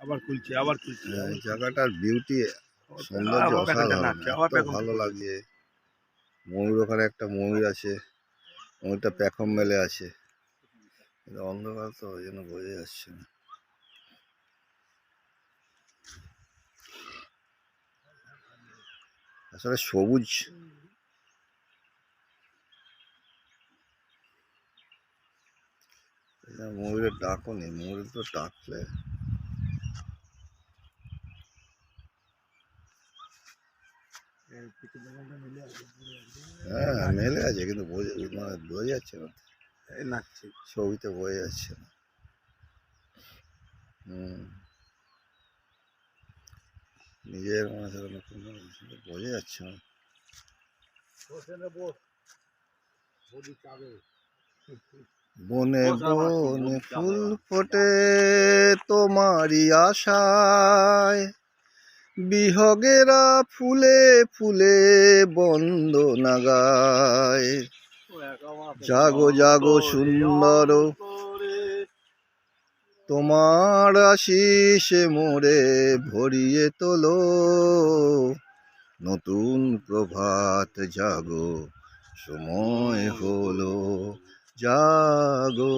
আবার খুলছে আবার খুলছে। এই জায়গাটার বিউটি সৌন্দর্য অসাধারণ। এত ভালো লাগছে ময়ূর ওখানে একটা ময়ূর আছে ময়ূরটা প্যাখম মেলে আছে। এটা অন্ধকার তো ওই জন্য বোঝা যাচ্ছে না। আসলে সবুজ। ময়ূরের ডাকও নেই ময়ূরের তো ডাকলে। হ্যাঁ মেলে আছে কিন্তু বোঝা মানে বোঝা যাচ্ছে না। নাচছে। ছবিতে বোঝা যাচ্ছে না। হুম। নিজের নতুন বোঝা যাচ্ছে না। বনে বনে ফুল ফোটে তোমারই আশায়। বিহগেরা ফুলে ফুলে বন্ধ নাগায় জাগো জাগো, সুন্দর। তোমার আশিসে মোরে ভরিয়ে তোলো। নতুন প্রভাত জাগো, সময় হলো জাগো।